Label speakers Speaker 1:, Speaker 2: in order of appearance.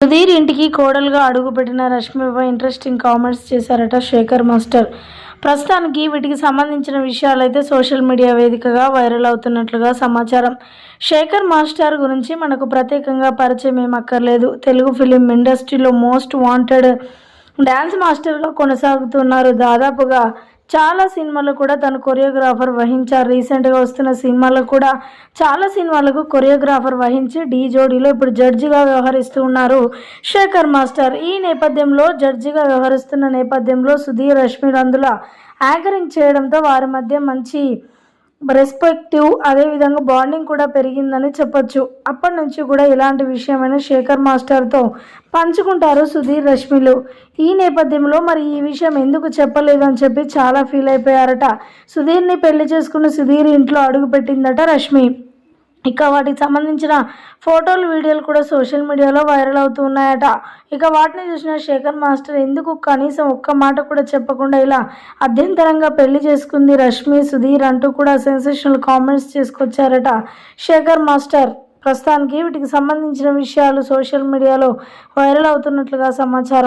Speaker 1: సుధీర్ ఇంటికి కోడలుగా అడుగుపెట్టిన రష్మిపై ఇంట్రెస్టింగ్ కామెంట్స్ చేశారట శేఖర్ మాస్టర్. ప్రస్తుతానికి వీటికి సంబంధించిన విషయాలైతే సోషల్ మీడియా వేదికగా వైరల్ అవుతున్నట్లుగా సమాచారం. శేఖర్ మాస్టర్ గురించి మనకు ప్రత్యేకంగా పరిచయం ఏమక్కర్లేదు అక్కర్లేదు. తెలుగు ఫిలిం ఇండస్ట్రీలో మోస్ట్ వాంటెడ్ డ్యాన్స్ మాస్టర్గా కొనసాగుతున్నారు. దాదాపుగా చాలా సినిమాలు కూడా తను కొరియోగ్రాఫర్ వహించారు. రీసెంట్గా వస్తున్న సినిమాలకు కూడా చాలా సినిమాలకు కొరియోగ్రాఫర్ వహించి డీ జోడీలో ఇప్పుడు జడ్జిగా వ్యవహరిస్తూ ఉన్నారు. శేఖర్ మాస్టర్ ఈ నేపథ్యంలో జడ్జిగా వ్యవహరిస్తున్న నేపథ్యంలో సుధీర్ రష్మి రందుల యాంకరింగ్ చేయడంతో వారి మధ్య మంచి రెస్పెక్టివ్ అదేవిధంగా బాండింగ్ కూడా పెరిగిందని చెప్పొచ్చు. అప్పటి నుంచి కూడా ఇలాంటి విషయమైన శేఖర్ మాస్టర్తో పంచుకుంటారు సుధీర్ రష్మిలు. ఈ నేపథ్యంలో మరి ఈ విషయం ఎందుకు చెప్పలేదు అని చెప్పి చాలా ఫీల్ అయిపోయారట. సుధీర్ని పెళ్ళి చేసుకున్న సుధీర్ ఇంట్లో అడుగుపెట్టిందట రష్మి. ఇక వాటికి సంబంధించిన ఫోటోలు వీడియోలు కూడా సోషల్ మీడియాలో వైరల్ అవుతూ ఉన్నాయట. ఇక వాటిని చూసిన శేఖర్ మాస్టర్ ఎందుకు కనీసం ఒక్క మాట కూడా చెప్పకుండా ఇలా అభ్యంతరంగా పెళ్ళి చేసుకుంది రష్మి సుధీర్ అంటూ కూడా సెన్సేషనల్ కామెంట్స్ చేసుకొచ్చారట శేఖర్ మాస్టర్. ప్రస్తుతానికి వీటికి సంబంధించిన విషయాలు సోషల్ మీడియాలో వైరల్ అవుతున్నట్లుగా సమాచారం.